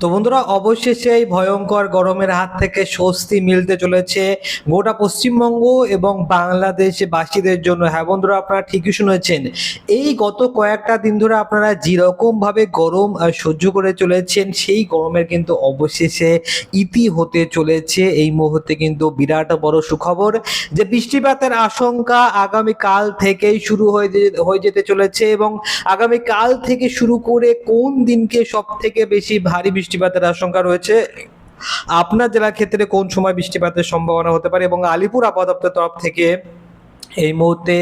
তো বন্ধুরা অবশেষে এই ভয়ঙ্কর গরমের হাত থেকে স্বস্তি মিলতে চলেছে গোটা পশ্চিমবঙ্গ এবং বাংলাদেশ বাসীদের জন্য। হ্যাঁ বন্ধুরা, আপনারা ঠিকই শুনেছেন। এই গত কয়েকটা দিন ধরে আপনারা যেরকম ভাবে গরম সহ্য করে চলেছেন, সেই গরমের কিন্তু অবশেষে ইতি হতে চলেছে। এই মুহূর্তে কিন্তু বিরাট বড় সুখবর যে বৃষ্টিপাতের আশঙ্কা আগামী কাল থেকেই শুরু হয়ে হয়ে যেতে চলেছে এবং আগামী কাল থেকে শুরু করে কোন দিনকে সব থেকে বেশি ভারী বৃষ্টিপাতের আশঙ্কা রয়েছে। আপনার জেলার ক্ষেত্রে কোন সময় বৃষ্টিপাতের সম্ভাবনা হতে পারে এবং আলিপুর আবহাওয়া দপ্তরের তরফ থেকে এই মুহূর্তে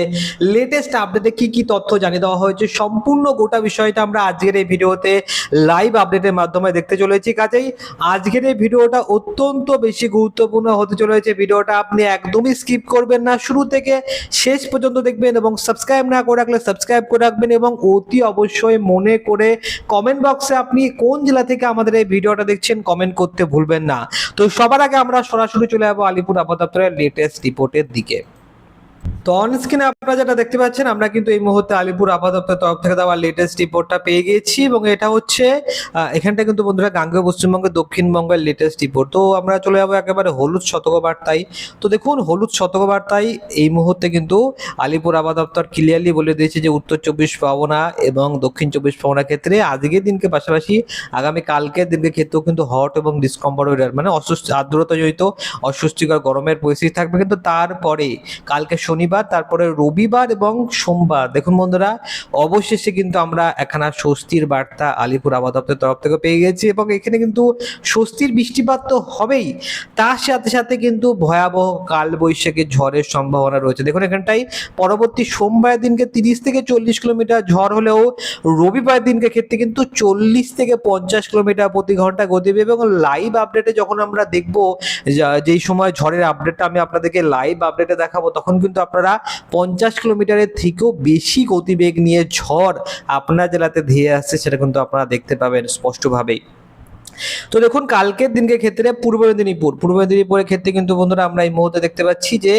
লেটেস্ট আপডেটে কি কি তথ্য জানিয়ে দেওয়া হয়েছে, সম্পূর্ণ গোটা বিষয়টা আমরা আজকের এই ভিডিওতে লাইভ আপডেটের মাধ্যমে দেখতে চলেছি। কাজেই আজকের এই ভিডিওটা অত্যন্ত বেশি গুরুত্বপূর্ণ হতে চলেছে। ভিডিওটা আপনি একদমই স্কিপ করবেন না। শুরু থেকে শেষ পর্যন্ত দেখবেন এবং সাবস্ক্রাইব না করে রাখলে সাবস্ক্রাইব করে রাখবেন এবং অতি অবশ্যই মনে করে কমেন্ট বক্সে আপনি কোন জেলা থেকে আমাদের এই ভিডিওটা দেখছেন কমেন্ট করতে ভুলবেন না। তো সবার আগে আমরা সরাসরি চলে যাব আলিপুর দপ্তরের লেটেস্ট রিপোর্টের দিকে। তো অন স্ক্রিনে আপনারা যেটা দেখতে পাচ্ছেন, আমরা কিন্তু এই মুহূর্তে আলিপুর দপ্তরের তরফ থেকে দেওয়া লেটেস্ট রিপোর্টটা পেয়ে গেছি এবং এটা হচ্ছে এখানটা কিন্তু বন্ধুরা গাঙ্গেয় পশ্চিমবঙ্গের, দক্ষিণবঙ্গের লেটেস্ট রিপোর্ট তো আমরা চলে যাব একেবারে হলুদ সতর্কবার্তায় তো দেখুন, হলুদ সতর্কবার্তায় এই মুহূর্তে কিন্তু আলিপুর দপ্তর ক্লিয়ারলি বলে দিয়েছে যে উত্তর চব্বিশ পরগনা এবং দক্ষিণ চব্বিশ পরগনা ক্ষেত্রে আজকের দিনকে পাশাপাশি আগামী কালকের দিনকে ক্ষেত্রেও কিন্তু হট এবং ডিসকম্ফর্ট মানে অস্বস্তি আর্দ্রতাজনিত অস্বস্তিকর গরমের পরিস্থিতি থাকবে। কিন্তু তারপরে কালকে শনিবার, তারপরে রবিবার এবং সোমবার। দেখুন বন্ধুরা, অবশেষে কিন্তু আমরা একখানা স্বস্তির বার্তা আলিপুর আবহাওয়া দপ্তরের তরফ থেকে পেয়ে গেছি এবং এখানে কিন্তু স্বস্তির বৃষ্টিপাত তো হবেই। তার সাথে সাথে কিন্তু ভয়াবহ কালবৈশাখী ঝড়ের সম্ভাবনা রয়েছে। দেখুন এখানটাই পরবর্তী সোমবার দিনকে তিরিশ থেকে চল্লিশ কিলোমিটার ঝড় হলেও রবিবার দিনকে ক্ষেত্রে কিন্তু চল্লিশ থেকে পঞ্চাশ কিলোমিটার প্রতি ঘণ্টা গতি পাবে এবং লাইভ আপডেটে যখন আমরা দেখব যেই সময় ঝড়ের আপডেটটা আমি আপনাদেরকে লাইভ আপডেটে দেখাবো, তখন কিন্তু আপনারা পঞ্চাশ কিলোমিটারের থেকেও বেশি গতিবেগ নিয়ে ঝড় আপনার জেলাতে ধেয়ে আসছে, সেটা কিন্তু আপনারা দেখতে পাবেন স্পষ্টভাবেই। তো দেখুন, কালকের দিনকে ক্ষেত্রে পূর্ব মেদিনীপুর, পূর্ব মেদিনীপুরের ক্ষেত্রে কিন্তু বন্ধুরা আমরা এই মুহূর্তে দেখতে পাচ্ছি যে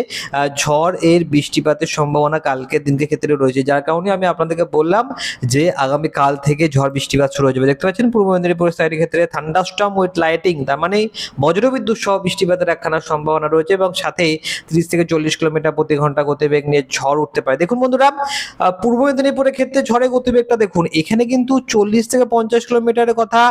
ঝড় এর বৃষ্টিপাতের সম্ভাবনা কালকের দিনকে ক্ষেত্রে রয়েছে। যার কারণে আমি আপনাদেরকে বললাম যে, আগামী কাল থেকে ঝড় বৃষ্টিপাত শুরু হয়ে যাবে। দেখতে পাচ্ছেন, পূর্ব মেদিনীপুরের সাইডের ক্ষেত্রে থান্ডাস্টম উইথ লাইটিং তার মানে বজ্রবিদ্যুৎ সহ বৃষ্টিপাতের একখানা সম্ভাবনা রয়েছে এবং সাথে তিরিশ থেকে চল্লিশ কিলোমিটার প্রতি ঘণ্টা গতিবেগ নিয়ে ঝড় উঠতে পারে। দেখুন বন্ধুরা পূর্ব মেদিনীপুরের ক্ষেত্রে ঝড়ের গতিবেগটা দেখুন, এখানে কিন্তু চল্লিশ থেকে পঞ্চাশ কিলোমিটারের কথা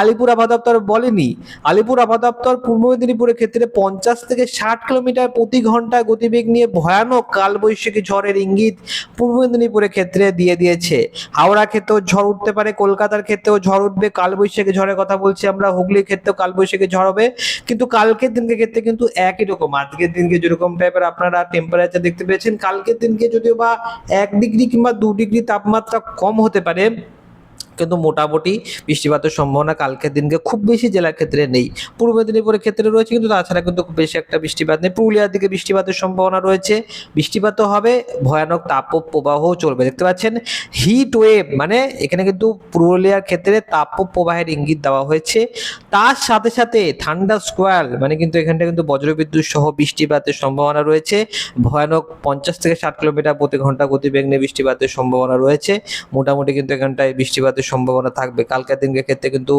আলিপুর আবহাওয়া দপ্তর বলেনি। আলিপুর আবহাওয়া দপ্তর পূর্ব মেদিনীপুরের ক্ষেত্রে পঞ্চাশ থেকে ষাট কিলোমিটার প্রতি ঘণ্টা গতিবেগ নিয়ে ভয়ানক কালবৈশাখী ঝড়ের ইঙ্গিত পূর্ব মেদিনীপুরের ক্ষেত্রে দিয়ে দিয়েছে। হাওড়া ক্ষেত্রেও ঝড় উঠতে পারে, কলকাতার ক্ষেত্রেও ঝড় উঠবে, কালবৈশাখী ঝড়ের কথা বলছি আমরা, হুগলির ক্ষেত্রেও কালবৈশাখী ঝড় হবে। কিন্তু কালকের দিনকে ক্ষেত্রে কিন্তু একই রকম, আজকের দিনকে যেরকম টাইপের আপনারা টেম্পারেচার দেখতে পেয়েছেন, কালকের দিনকে যদিও বা এক ডিগ্রি কিংবা দু ডিগ্রি তাপমাত্রা কম হতে পারে কিন্তু মোটামুটি বৃষ্টিপাতের সম্ভাবনা কালকের দিনকে খুব বেশি জেলার ক্ষেত্রে নেই। পূর্ব মেদিনীপুরের ক্ষেত্রে রয়েছে কিন্তু তাছাড়া কিন্তু খুব বেশি একটা বৃষ্টিপাত নেই। পুরুলিয়ার দিকে বৃষ্টিপাতের সম্ভাবনা রয়েছে। বৃষ্টিপাতও হবে, ভয়ানক তাপ প্রবাহও চলবে। দেখতে পাচ্ছেন হিট ওয়েভ মানে এখানে কিন্তু পুরুলিয়ার ক্ষেত্রে তাপ প্রবাহের ইঙ্গিত দেওয়া হয়েছে। তার সাথে সাথে ঠান্ডা স্কোয়ার মানে কিন্তু এখানটা কিন্তু বজ্রবিদ্যুৎ সহ বৃষ্টিপাতের সম্ভাবনা রয়েছে। ভয়ানক পঞ্চাশ থেকে ষাট কিলোমিটার প্রতি ঘণ্টা গতিবেগ নিয়ে বৃষ্টিপাতের সম্ভাবনা রয়েছে। মোটামুটি কিন্তু এখানটায় বৃষ্টিপাতের সম্ভাবনা থাকবে। কালকের দিনের ক্ষেত্রে কিন্তু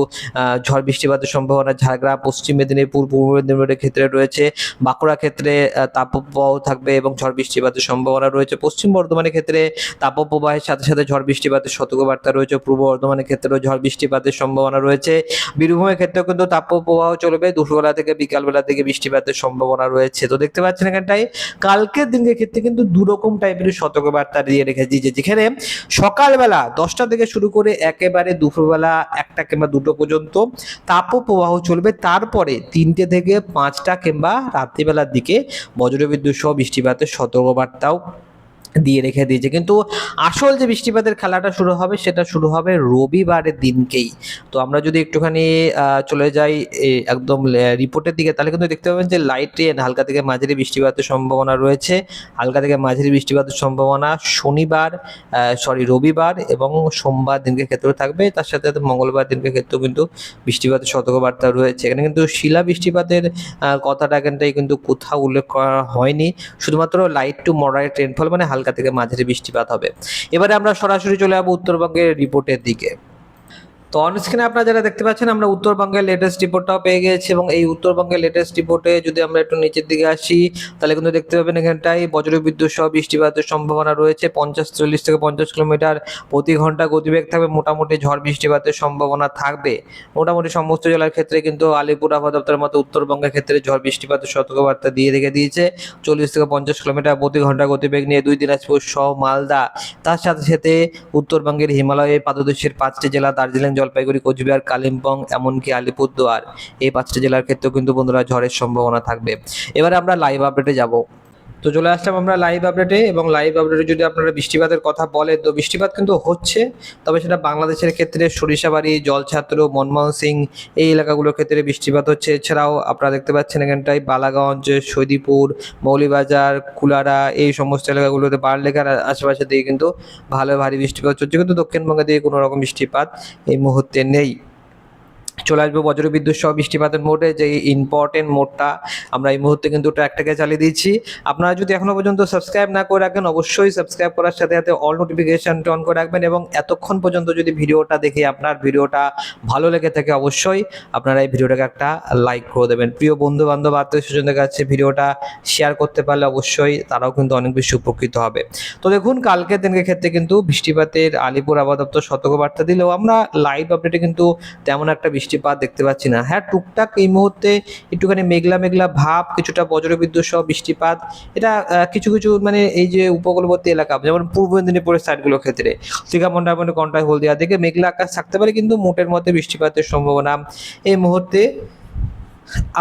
ঝড় বৃষ্টিপাতের সম্ভাবনা ঝাড়গ্রাম, পশ্চিম মেদিনীপুর, পূর্ব মেদিনীপুরের ক্ষেত্রে রয়েছে। বাঁকুড়া ক্ষেত্রে তাপপ্রবাহ থাকবে এবং ঝড় বৃষ্টিপাতের সম্ভাবনা রয়েছে। পশ্চিম বর্ধমানের ক্ষেত্রে তাপপ্রবাহের সাথে সাথে ঝড় বৃষ্টিপাতের সতর্কবার্তা রয়েছে। পূর্ব বর্ধমানের ক্ষেত্রেও ঝড় বৃষ্টিপাতের সম্ভাবনা রয়েছে। বীরভূমের ক্ষেত্রেও কিন্তু তাপপ্রবাহ চলবে। দুপুরবেলা থেকে বিকালবেলা থেকে বৃষ্টিপাতের সম্ভাবনা রয়েছে। তো দেখতে পাচ্ছেন এখানটায়, কালকের দিনের ক্ষেত্রে কিন্তু দুরকম টাইপের সতর্কবার্তা দিয়ে রেখেছি যে যেখানে সকালবেলা দশটা থেকে শুরু করে একেবারে দুপুরবেলা একটা কিংবা দুটো পর্যন্ত তাপপ্রবাহ চলবে। তারপরে তিনটে থেকে পাঁচটা কিংবা রাত্রিবেলার দিকে বজ্রবিদ্যুৎ সহ বৃষ্টিপাতের সতর্কবার্তাও দিয়ে রেখে দিয়েছে। কিন্তু আসল যে বৃষ্টিপাতের খেলাটা শুরু হবে, সেটা শুরু হবে রবিবারের দিনকেই। তো আমরা যদি একটুখানি চলে যাই একদম রিপোর্টের দিকে, তাহলে কিন্তু দেখতে পাবেন যে লাইট ট্রেন হালকা থেকে মাঝারি বৃষ্টিপাতের সম্ভাবনা রয়েছে। হালকা থেকে মাঝারি বৃষ্টিপাতের সম্ভাবনা শনিবার সরি রবিবার এবং সোমবার দিনকে ক্ষেত্রেও থাকবে। তার সাথে সাথে মঙ্গলবার দিনকে ক্ষেত্রেও কিন্তু বৃষ্টিপাতের সতর্কবার্তা রয়েছে। এখানে কিন্তু শিলা বৃষ্টিপাতের কথাটা এখানটাই কিন্তু কোথাও উল্লেখ করা হয়নি। শুধুমাত্র লাইট টু মডারেট রেনফল মানে হালকা থেকে মাঝারি বৃষ্টিপাত হবে। এবারে আমরা সরাসরি চলে যাব উত্তরবঙ্গের রিপোর্টের দিকে। তো অনস্ক্রিনে আপনারা যারা দেখতে পাচ্ছেন, আমরা উত্তরবঙ্গের লেটেস্ট রিপোর্টটাও পেয়ে গেছি এবং এই উত্তরবঙ্গের লেটেস্ট রিপোর্টে যদি আমরা একটু নিচের দিকে আসি, তাহলে কিন্তু দেখতে পাবেন এখানটায় বজ্রবিদ্যুৎ সহ বৃষ্টিপাতের সম্ভাবনা রয়েছে। পঞ্চাশ, চল্লিশ থেকে পঞ্চাশ কিলোমিটার প্রতি ঘণ্টা গতিবেগ থাকবে, মোটামুটি ঝড় বৃষ্টিপাতের সম্ভাবনা থাকবে। মোটামুটি সমস্ত জেলার ক্ষেত্রে কিন্তু আলিপুর আবহাওয়া দপ্তরের মতো উত্তরবঙ্গের ক্ষেত্রে ঝড় বৃষ্টিপাতের সতর্কবার্তা দিয়ে রেখে দিয়েছে। চল্লিশ থেকে পঞ্চাশ কিলোমিটার প্রতি ঘণ্টা গতিবেগ নিয়ে দুই দিনাজপুর সহ মালদা। তার সাথে সাথে উত্তরবঙ্গের হিমালয়ের পাদদেশের পাঁচটি জেলা দার্জিলিং জলপাইগুড়ি, কোচবিহার, কালিম্পং, এমনকি আলিপুরদুয়ার এই পাঁচটি জেলার ক্ষেত্রেও কিন্তু বন্ধুরা ঝড়ের সম্ভাবনা থাকবে। এবারে আমরা লাইভ আপডেটে যাব। তো চলে আসলাম আমরা লাইভ আপডেটে এবং লাইভ আপডেটে যদি আপনারা বৃষ্টিপাতের কথা বলেন, তো বৃষ্টিপাত কিন্তু হচ্ছে, তবে সেটা বাংলাদেশের ক্ষেত্রে সরিষাবাড়ি, জলছাত্র, মনমোহন সিং এই এলাকাগুলোর ক্ষেত্রে বৃষ্টিপাত হচ্ছে। এছাড়াও আপনারা দেখতে পাচ্ছেন এখানটায় বালাগঞ্জ, সৈদিপুর, মৌলিবাজার কুলারা এই সমস্ত এলাকাগুলোতে বারলেখার আশেপাশে দিয়ে কিন্তু ভালো ভারী বৃষ্টিপাত হচ্ছে কিন্তু দক্ষিণবঙ্গে দিয়ে কোনো রকম বৃষ্টিপাত এই মুহূর্তে নেই। চলে আসব বজ্রবিদ্যুৎ সহ বৃষ্টিপাতের মোডে যে ইম্পর্টেন্ট মোডটা আমরা এই মুহূর্তে কিন্তু ট্র্যাকটাকে চালিয়ে দিচ্ছি আপনারা যদি এখনও পর্যন্ত সাবস্ক্রাইব না করে রাখেন, অবশ্যই সাবস্ক্রাইব করার সাথে সাথে অল নোটিফিকেশন অন করে রাখবেন এবং এতক্ষণ পর্যন্ত যদি ভিডিওটা দেখে আপনার ভিডিওটা ভালো লেগে থাকে, অবশ্যই আপনারা এই ভিডিওটাকে একটা লাইক করে দেবেন। প্রিয় বন্ধু বান্ধব আত্মীয় স্বজনদের কাছে ভিডিওটা শেয়ার করতে পারলে অবশ্যই তারাও কিন্তু অনেক বেশি উপকৃত হবে। তো দেখুন, কালকে দিনকে ক্ষেত্রে কিন্তু বৃষ্টিপাতের আলিপুর আবহাওয়া দপ্তর সতর্কবার্তা দিলেও আমরা লাইভ আপডেটে কিন্তু তেমন একটা বৃষ্টিপাত দেখতে পাচ্ছি না। হ্যাঁ টুকটাক এই মুহূর্তে একটুখানি মেঘলা মেঘলা ভাব, কিছুটা বজ্রবিদ্যুৎ সহ বৃষ্টিপাত। এটা কিছু কিছু মানে এই যে উপকূলবর্তী এলাকা, যেমন পূর্ব মেদিনীপুরের সাইডগুলোর ক্ষেত্রে, দীঘা মন্ডারমণি কন্টাই হলদিয়া থেকে মেঘলা আকাশ থাকতে পারে, কিন্তু মোটের মধ্যে বৃষ্টিপাতের সম্ভাবনা এই মুহূর্তে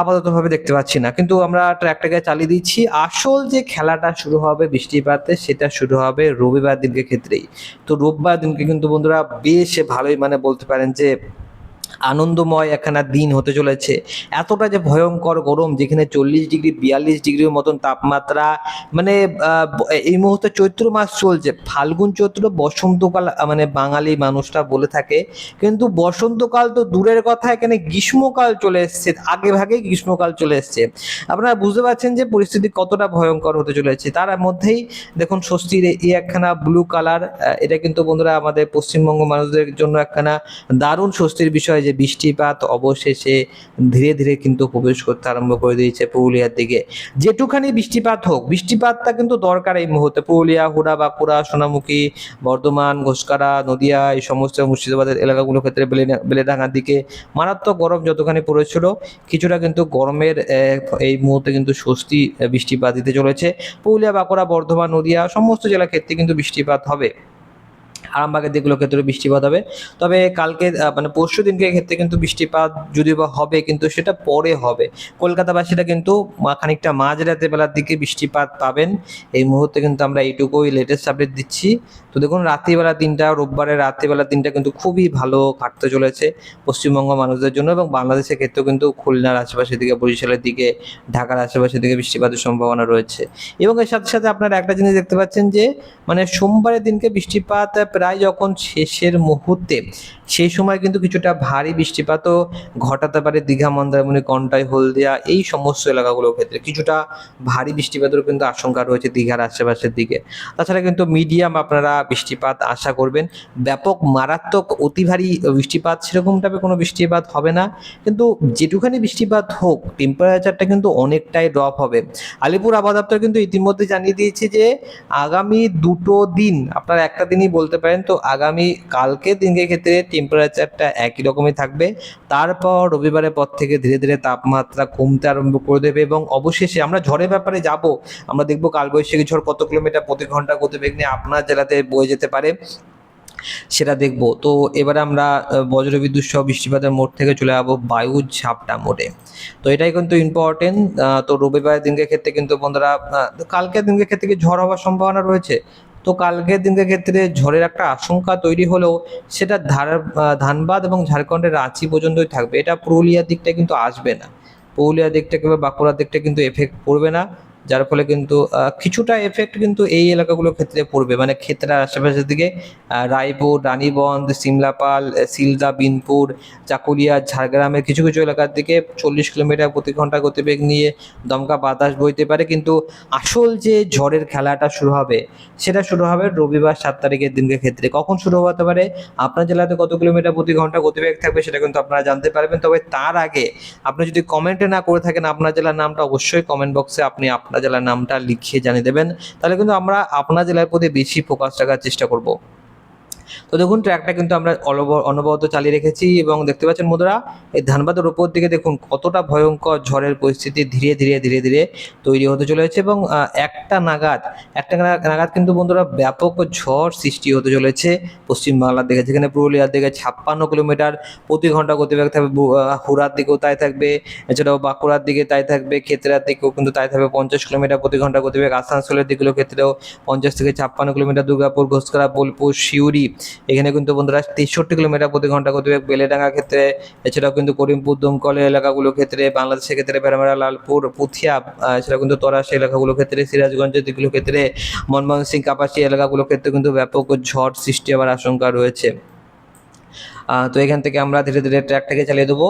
আপাততভাবে দেখতে পাচ্ছি না। কিন্তু আমরা ট্র্যাকটাকে চালিয়ে দিচ্ছি। আসল যে খেলাটা শুরু হবে বৃষ্টিপাতে, সেটা শুরু হবে রবিবার দিনকে ক্ষেত্রেই। তো রোববার দিনকে কিন্তু বন্ধুরা বেশ ভালোই মানে বলতে পারেন যে আনন্দময় একখানা দিন হতে চলেছে। এতটা যে ভয়ঙ্কর গরম যেখানে চল্লিশ ডিগ্রি, বিয়াল্লিশ ডিগ্রির মতন তাপমাত্রা মানে এই মুহূর্তে চৈত্র মাস চলছে। ফাল্গুন চৈত্র বসন্তকাল মানে বাঙালি মানুষটা বলে থাকে। কিন্তু বসন্তকাল তো দূরের কথা, এখানে গ্রীষ্মকাল চলে এসছে, আগে ভাগে গ্রীষ্মকাল চলে এসছে। আপনারা বুঝতে পারছেন যে পরিস্থিতি কতটা ভয়ঙ্কর হতে চলেছে। তার মধ্যেই দেখুন স্বস্তির এই একখানা ব্লু কালার এটা কিন্তু বন্ধুরা আমাদের পশ্চিমবঙ্গ মানুষদের জন্য একখানা দারুণ স্বস্তির বিষয়। যে বৃষ্টিপাত অবশেষে ধীরে ধীরে কিন্তু প্রবেশ করতে আরম্ভ করে দিয়েছে পুরুলিয়ার দিকে। যেটুখানি বৃষ্টিপাত হোক, বৃষ্টিপাতটা কিন্তু দরকার এই মুহূর্তে। পুরুলিয়া, হুড়া, বাঁকুড়া, সোনামুখী, বর্ধমান, ঘোষকারা, নদিয়া, এই সমস্ত মুর্শিদাবাদের এলাকাগুলোর ক্ষেত্রে বেলে- বেলেডাঙ্গার দিকে মারাত্মক গরম যতখানি পড়েছিল, কিছুটা কিন্তু গরমের এই মুহূর্তে কিন্তু স্বস্তি বৃষ্টিপাত দিতে চলেছে। পুরুলিয়া, বাঁকুড়া, বর্ধমান, নদিয়া, সমস্ত জেলার ক্ষেত্রে কিন্তু বৃষ্টিপাত হবে। আরামবাগের দিকগুলোর ক্ষেত্রে বৃষ্টিপাত হবে। তবে কালকে মানে পরশু দিনকে ক্ষেত্রে কিন্তু বৃষ্টিপাত যদি বা হবে, কিন্তু সেটা পরে হবে। কলকাতাবাসীরা কিন্তু খানিকটা মাঝরাতে বেলার দিকে বৃষ্টিপাত পাবেন। এই মুহূর্তে কিন্তু আমরা এইটুকুই লেটেস্ট আপডেট দিচ্ছি। তো দেখুন, রাত্রিবেলার দিনটা, রোববারের রাত্রিবেলার দিনটা কিন্তু খুবই ভালো কাটতে চলেছে পশ্চিমবঙ্গ মানুষদের জন্য এবং বাংলাদেশের ক্ষেত্রেও কিন্তু খুলনার আশেপাশের দিকে, বরিশালের দিকে, ঢাকার আশেপাশের দিকে বৃষ্টিপাতের সম্ভাবনা রয়েছে। এবং এর সাথে সাথে আপনারা একটা জিনিস দেখতে পাচ্ছেন যে মানে সোমবারের দিনকে বৃষ্টিপাত প্রায় যখন শেষের মুহূর্তে, সেই সময় কিন্তু কিছুটা ভারী বৃষ্টিপাতও ঘটাতে পারে দীঘা, মন্দারমণি, কন্টাই, হলদিয়া, এই সমস্ত এলাকাগুলোর ক্ষেত্রে। কিছুটা ভারী বৃষ্টিপাতেরও কিন্তু আশঙ্কা রয়েছে দীঘার আশেপাশের দিকে। তাছাড়া কিন্তু মিডিয়াম আপনারা বৃষ্টিপাত আশা করবেন। ব্যাপক মারাত্মক, অতি ভারী বৃষ্টিপাত সেরকম টাইপের কোনো বৃষ্টিপাত হবে না। কিন্তু যেটুখানি বৃষ্টিপাত হোক টেম্পারেচারটা কিন্তু অনেকটাই ড্রপ হবে। আলিপুর আবহাওয়া দপ্তর কিন্তু ইতিমধ্যে জানিয়ে দিয়েছে যে, আগামী দুটো দিন, আপনারা একটা দিনই বলতে পারেন তো আগামী কালকে দিনকে ক্ষেত্রে টেম্পারেচারটা একই রকমই থাকবে। তারপর রবিবারের পর থেকে ধীরে ধীরে তাপমাত্রা কমতে আরম্ভ করে দেবে এবং অবশেষে আমরা ঝড়ের ব্যাপারে যাব। আমরা দেখব কালবৈশাখী ঝড় কত কিলোমিটার প্রতি ঘণ্টা গতিবেগ নিয়ে আপনার জেলাতে বয়ে যেতে পারে, সেটা দেখব। তো এবারে আমরা বজ্রবিদ্যুৎ সহ বৃষ্টিপাতের মোড় থেকে চলে যাব বায়ু ঝাপটা মোড়ে। তো এটাই কিন্তু ইম্পর্টেন্ট তো রবিবারের দিনকে ক্ষেত্রে কিন্তু বন্ধুরা কালকের দিনকে ক্ষেত্রে কি ঝড় হওয়ার সম্ভাবনা রয়েছে? তো কালকের দিনের ক্ষেত্রে ঝড়ের একটা আশঙ্কা তৈরি হলেও সেটা ধার ধানবাদ এবং ঝাড়খণ্ডের রাঁচি পর্যন্তই থাকবে। এটা পুরুলিয়ার দিকটা কিন্তু আসবে না। পুরুলিয়ার দিকটা কিংবা বাঁকুড়ার দিকটা কিন্তু এফেক্ট পড়বে না। যার ফলে কিন্তু কিছুটা এফেক্ট কিন্তু এই এলাকাগুলোর ক্ষেত্রে পড়বে। মানে ক্ষেত্রের আশেপাশের দিকে রায়পুর রানীবন্ধ সিমলাপাল সিলদা, বিনপুর, চাকুলিয়া, ঝাড়গ্রামের কিছু কিছু এলাকার দিকে চল্লিশ কিলোমিটার প্রতি ঘণ্টা গতিবেগ নিয়ে দমকা বাতাস বইতে পারে। কিন্তু আসল যে ঝড়ের খেলাটা শুরু হবে, সেটা শুরু হবে রবিবার সাত তারিখের দিনকে ক্ষেত্রে। কখন শুরু হতে পারে? আপনার জেলাতে কত কিলোমিটার প্রতি ঘণ্টা গতিবেগ থাকবে সেটা কিন্তু আপনারা জানতে পারবেন। তবে তার আগে আপনি যদি কমেন্টে না করে থাকেন, আপনার জেলার নামটা অবশ্যই কমেন্ট বক্সে আপনি আপনার জেলার নামটা লিখিয়ে জানিয়ে দেবেন। তাহলে কিন্তু আমরা আপনার জেলার প্রতি বেশি ফোকাস রাখার চেষ্টা করব। তো দেখুন ট্র্যাকটা কিন্তু আমরা অনবরত চালিয়ে রেখেছি এবং দেখতে পাচ্ছেন মুদ্রা, এই ধানবাদের উপর দিকে দেখুন, কতটা ভয়ঙ্কর ঝড়ের পরিস্থিতি ধীরে ধীরে ধীরে ধীরে তৈরি হতে চলেছে এবং একটা নাগাদ একটা নাগাদ কিন্তু বন্ধুরা ব্যাপক ঝড় সৃষ্টি হতে চলেছে পশ্চিমবাংলার দিকে, যেখানে পুরুলিয়ার দিকে ছাপ্পান্ন কিলোমিটার প্রতি ঘণ্টা গতিবেগ থাকবে হুড়ার দিকেও তাই থাকবে, এছাড়াও বাঁকুড়ার দিকে তাই থাকবে, ক্ষেত্রার দিকেও কিন্তু তাই থাকবে পঞ্চাশ কিলোমিটার প্রতি ঘণ্টা গতিবেগ, আসানসোলের দিকগুলো ক্ষেত্রেও পঞ্চাশ থেকে ছাপ্পান্ন কিলোমিটার দুর্গাপুর ঘোষকরা বোলপুর শিউরি এখানে কিন্তু বন্ধুরা তেষট্টি কিলোমিটার প্রতি ঘণ্টা গতিবেগ, বেলেডাঙ্গা ক্ষেত্রে, এছাড়াও কিন্তু করিমপুর, দমকল এলাকাগুলোর ক্ষেত্রে, বাংলাদেশের ক্ষেত্রে ভেড়ামেড়া লালপুর, পুথিয়া এছাড়াও কিন্তু তরাসি এলাকাগুলোর ক্ষেত্রে, সিরাজগঞ্জ দিকগুলো ক্ষেত্রে, মনমোহন সিং কাপাসি এলাকাগুলো ক্ষেত্রে কিন্তু ব্যাপক ঝড় সৃষ্টি হওয়ার আশঙ্কা রয়েছে। তো এখান থেকে আমরা ধীরে ধীরে ট্র্যাকটাকে চালিয়ে দেবো।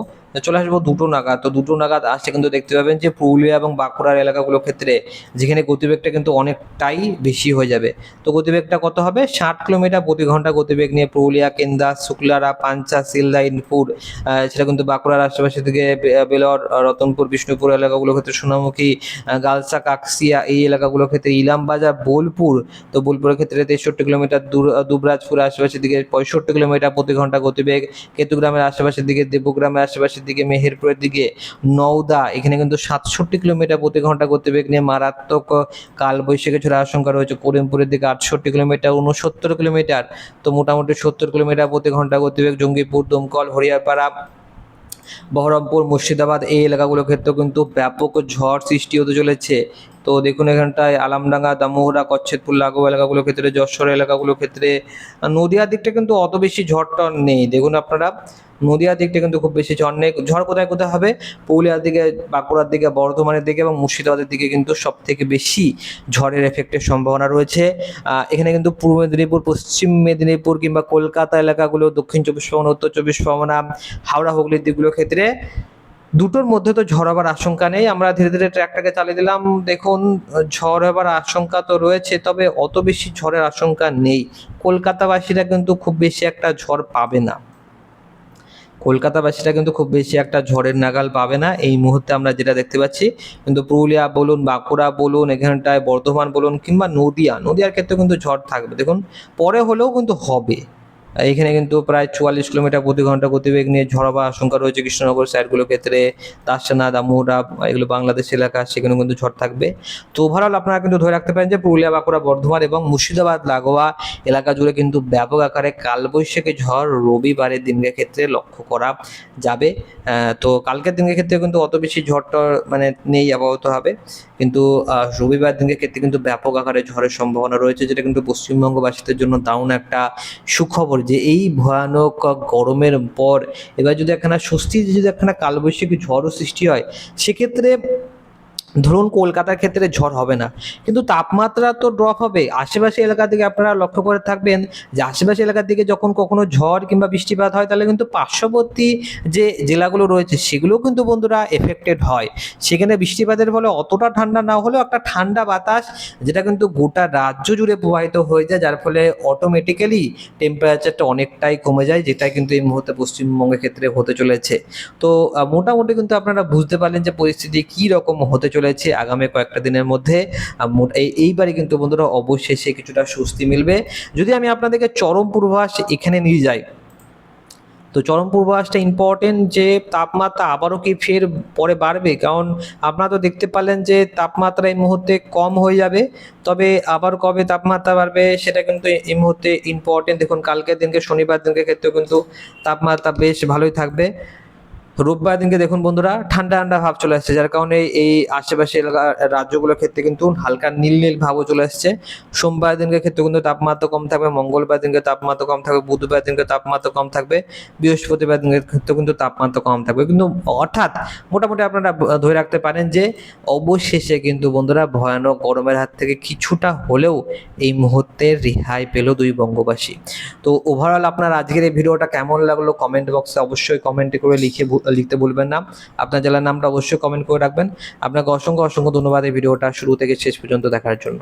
চলে আসব দুটো নাগাদ। তো দুটো নাগাদ আসছে কিন্তু দেখতে পাবেন যে পুরুলিয়া এবং বাঁকুড়ার এলাকাগুলোর ক্ষেত্রে যেখানে গতিবেগটা কিন্তু অনেকটাই বেশি হয়ে যাবে। তো গতিবেগটা কত হবে? ষাট কিলোমিটার প্রতি ঘণ্টা গতিবেগ নিয়ে পুরুলিয়া কেন্দা শুক্লারা, পাঞ্চা সিলদা ইনপুর সেটা কিন্তু বাঁকুড়ার আশেপাশে থেকে বেলর রতনপুর, বিষ্ণুপুর এলাকাগুলোর ক্ষেত্রে সোনামুখী গালসা, কাকসিয়া এই এলাকাগুলোর ক্ষেত্রে ইলামবাজার, বোলপুর, তো বোলপুরের ক্ষেত্রে তেষট্টি কিলোমিটার দূর দুবরাজপুর আশেপাশের দিকে পঁয়ষট্টি কিলোমিটার প্রতি ঘণ্টা গতিবেগ, কেতুগ্রামের আশেপাশের দিকে দেবগ্রামের আশেপাশের দিকে মেহেরপুরের দিকে নওদা। এখানে কিন্তু সাতষট্টি কিলোমিটার প্রতি ঘণ্টা গতিবেগ নিয়ে মারাত্মক কালবৈশাখী ঝড়ের আশঙ্কা রয়েছে। করিমপুরের দিকে আটষট্টি কিলোমিটার উনসত্তর কিলোমিটার, তো মোটামুটি সত্তর কিলোমিটার প্রতি ঘণ্টা গতিবেগ জঙ্গিপুর, দমকল, হরিয়ারপাড়া, বহরমপুর, মুর্শিদাবাদ এই এলাকাগুলোর ক্ষেত্রেও কিন্তু ব্যাপক ঝড় সৃষ্টি হতে চলেছে। তো দেখুন এখানটায় আলামডাঙ্গা, দামোহরা কচ্ছেদপুর লাগোয়া এলাকাগুলোর ক্ষেত্রে, যশোর এলাকাগুলোর ক্ষেত্রে নদিয়ার দিকটা কিন্তু অত বেশি ঝড় টর নেই। দেখুন আপনারা, নদিয়ার দিকটা কিন্তু খুব বেশি ঝড় নেই। ঝড় কোথায় কোথায় হবে? পুরুলিয়ার দিকে, বাঁকুড়ার দিকে, বর্ধমানের দিকে এবং মুর্শিদাবাদের দিকে কিন্তু সব থেকে বেশি ঝড়ের এফেক্টের সম্ভাবনা রয়েছে। এখানে কিন্তু পূর্ব মেদিনীপুর, পশ্চিম মেদিনীপুর কিংবা কলকাতা এলাকাগুলো, দক্ষিণ চব্বিশ পরগনা, উত্তর চব্বিশ পরগনা, হাওড়া, হুগলির দিকগুলোর ক্ষেত্রে দুটোর মধ্যে তো ঝড় হবার আশঙ্কা নেই। আমরা ধীরে ধীরে ট্র্যাকটাকে চালিয়ে দিলাম। দেখুন, ঝড় হবার আশঙ্কা তো রয়েছে, তবে অত বেশি ঝড়ের আশঙ্কা নেই। কলকাতাবাসীরা কিন্তু খুব বেশি একটা ঝড় পাবে না। কলকাতাবাসীরা কিন্তু খুব বেশি একটা ঝড়ের নাগাল পাবে না। এই মুহূর্তে আমরা যেটা দেখতে পাচ্ছি, কিন্তু পুরুলিয়া বলুন, বাঁকুড়া বলুন, এখানটায় বর্ধমান বলুন, কিংবা নদিয়া। নদিয়ার ক্ষেত্রে কিন্তু ঝড় থাকবে। দেখুন, পরে হলেও কিন্তু হবে। এখানে কিন্তু প্রায় চুয়াল্লিশ কিলোমিটার প্রতি ঘণ্টা গতিবেগ নিয়ে ঝড় হওয়ার আশঙ্কা রয়েছে কৃষ্ণনগর সাইডগুলোর ক্ষেত্রে, তাসনা, দামোহরা, এগুলো বাংলাদেশ এলাকা সেখানে কিন্তু ঝড় থাকবে। তো ওভারঅল আপনারা কিন্তু ধরে রাখতে পারেন যে পুরুলিয়া, বাঁকুড়া, বর্ধমান এবং মুর্শিদাবাদ, লাগোয়া এলাকা জুড়ে কিন্তু ব্যাপক আকারে কালবৈশাখী ঝড় রবিবারের দিনের ক্ষেত্রে লক্ষ্য করা যাবে। তো কালকের দিনের ক্ষেত্রে কিন্তু অত বেশি ঝড় টর মানে নেই আবহাওয়াত হবে। কিন্তু রবিবার দিনের ক্ষেত্রে কিন্তু ব্যাপক আকারে ঝড়ের সম্ভাবনা রয়েছে, যেটা কিন্তু পশ্চিমবঙ্গবাসীদের জন্য দারুণ একটা সুখবর যে এই ভয়ানক গরমের পর এবার যদি একখানা স্বস্তি যদি একখানা কালবৈশাখী ঝড়ও সৃষ্টি হয়, সেক্ষেত্রে ধরুন কলকাতার ক্ষেত্রে ঝড় হবে না, কিন্তু তাপমাত্রা তো ড্রপ হবে। আশেপাশে এলাকা থেকে আপনারা লক্ষ্য করে থাকবেন যে আশেপাশে এলাকার দিকে যখন কখনো ঝড় কিংবা বৃষ্টিপাত হয়, তাহলে কিন্তু পার্শ্ববর্তী যে জেলাগুলো রয়েছে, সেগুলোও কিন্তু বন্ধুরা এফেক্টেড হয়। সেখানে বৃষ্টিপাতের ফলে অতটা ঠান্ডা না হলেও একটা ঠান্ডা বাতাস, যেটা কিন্তু গোটা রাজ্য জুড়ে প্রবাহিত হয়ে যায়, যার ফলে অটোমেটিক্যালি টেম্পারেচারটা অনেকটাই কমে যায়, যেটা কিন্তু এই মুহূর্তে পশ্চিমবঙ্গের ক্ষেত্রে হতে চলেছে। তো মোটামুটি কিন্তু আপনারা বুঝতে পারলেন যে পরিস্থিতি কী রকম হতে চলেছে। আগামী কয়েকটা দিনের মধ্যে। আহ, মোট- এই এইবারই কিন্তু বন্ধুরা অবশেষে কিছুটা স্বস্তি মিলবে। যদি আমি আপনাদেরকে চরম পূর্বাভাস এখানে নিয়ে যাই তো চরম পূর্বাভাসটা ইম্পর্টেন্ট যে তাপমাত্রা আবারও কি ফের পরে বাড়বে? কারণ আপনারা তো দেখতে পারলেন যে তাপমাত্রা এই মুহূর্তে কম হয়ে যাবে। তবে আবার কবে তাপমাত্রা বাড়বে সেটা কিন্তু এই মুহূর্তে ইম্পর্টেন্ট দেখুন কালকের দিনকে শনিবার দিনকে ক্ষেত্রেও কিন্তু তাপমাত্রা বেশ ভালোই থাকবে। রোববার দিনকে দেখুন বন্ধুরা, ঠান্ডা ঠান্ডা ভাব চলে আসছে, যার কারণে এই আশেপাশে এলাকা, রাজ্যগুলোর ক্ষেত্রে কিন্তু হালকা নীল নীল ভাবও চলে আসছে। সোমবার দিনকে ক্ষেত্রে কিন্তু তাপমাত্রা কম থাকবে, মঙ্গলবার দিনকে তাপমাত্রা কম থাকবে, বুধবার দিনকে তাপমাত্রা কম থাকবে, বৃহস্পতিবার দিনের ক্ষেত্রে কিন্তু তাপমাত্রা কম থাকবে। কিন্তু অর্থাৎ মোটামুটি আপনারা ধরে রাখতে পারেন যে, অবশেষে কিন্তু বন্ধুরা ভয়ানক গরমের হাত থেকে কিছুটা হলেও এই মুহূর্তে রেহাই পেল দুই বঙ্গবাসী। তো ওভারঅল আপনার আজকের এই ভিডিওটা কেমন লাগল? কমেন্ট বক্সে অবশ্যই কমেন্ট করে লিখে লিখতে ভুলবেন না। আপনার জেলার নামটা অবশ্যই কমেন্ট করে রাখবেন। আপনাকে অসংখ্য অসংখ্য ধন্যবাদ এই ভিডিওটা শুরু থেকে শেষ পর্যন্ত দেখার জন্য।